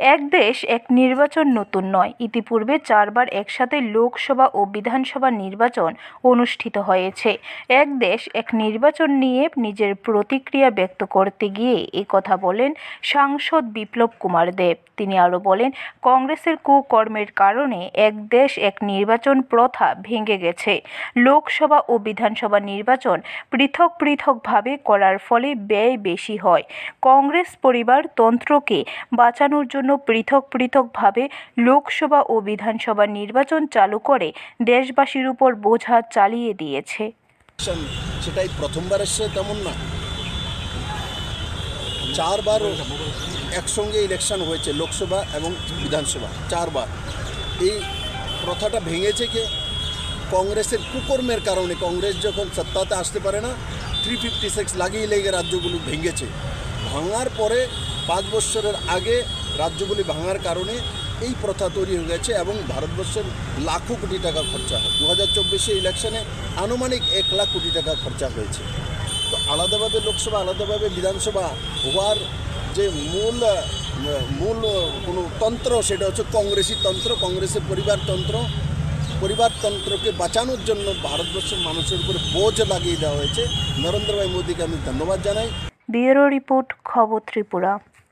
এক দেশ, এক নির্বাচন নতুন নয়। ইতিপূর্বে চারবার একসাথে লোকসভা ও বিধানসভা নির্বাচন অনুষ্ঠিত হয়েছে। এক দেশ, এক নির্বাচন নিয়ে নিজের প্রতিক্রিয়া ব্যক্ত করতে গিয়ে এ কথা বলেন সাংসদ বিপ্লব কুমার দেব। তিনি আরও বলেন, কংগ্রেসের কুকর্মের কারণে এক দেশ, এক নির্বাচন প্রথা ভেঙে গেছে। লোকসভা ও বিধানসভা নির্বাচন পৃথক পৃথকভাবে করার ফলে ব্যয় বেশি হয়। কংগ্রেস পরিবার তন্ত্রকে বাঁচানোর জন্য পৃথক পৃথকভাবে লোকসভা ও বিধানসভা নির্বাচন চালু করে দেশবাসীর উপর বোঝা চালিয়ে দিয়েছে। সেটাই প্রথমবার এসছে তেমন না। চারবার একসঙ্গে ইলেকশন হয়েছে লোকসভা এবং বিধানসভা, চারবার। এই প্রথাটা ভেঙেছে কে? কংগ্রেসের কুকর্মের কারণে কংগ্রেস যখন সত্তাতে আসতে পারে না থ্রি ফিফটি সিক্স লাগিয়ে লেগে রাজ্যগুলো ভেঙেছে। ভাঙার পরে পাঁচ বছরের আগে রাজ্যগুলি ভাঙার কারণে এই প্রথা তৈরি হয়ে গেছে এবং ভারতবর্ষের লাখো কোটি টাকা খরচা হয়। দু হাজার চব্বিশে ইলেকশনে আনুমানিক এক লাখ কোটি টাকা খরচা হয়েছে। তো আলাদাভাবে লোকসভা, আলাদাভাবে বিধানসভা হওয়ার যে মূল মূল কোনো তন্ত্র সেটা হচ্ছে কংগ্রেসি তন্ত্র, কংগ্রেসের পরিবারতন্ত্র পরিবারতন্ত্রকে বাঁচানোর জন্য ভারতবর্ষের মানুষের উপরে বোঝ লাগিয়ে দেওয়া হয়েছে। নরেন্দ্র ভাই মোদীকে আমি ধন্যবাদ জানাই। ব্যুরো রিপোর্ট খবর ত্রিপুরা।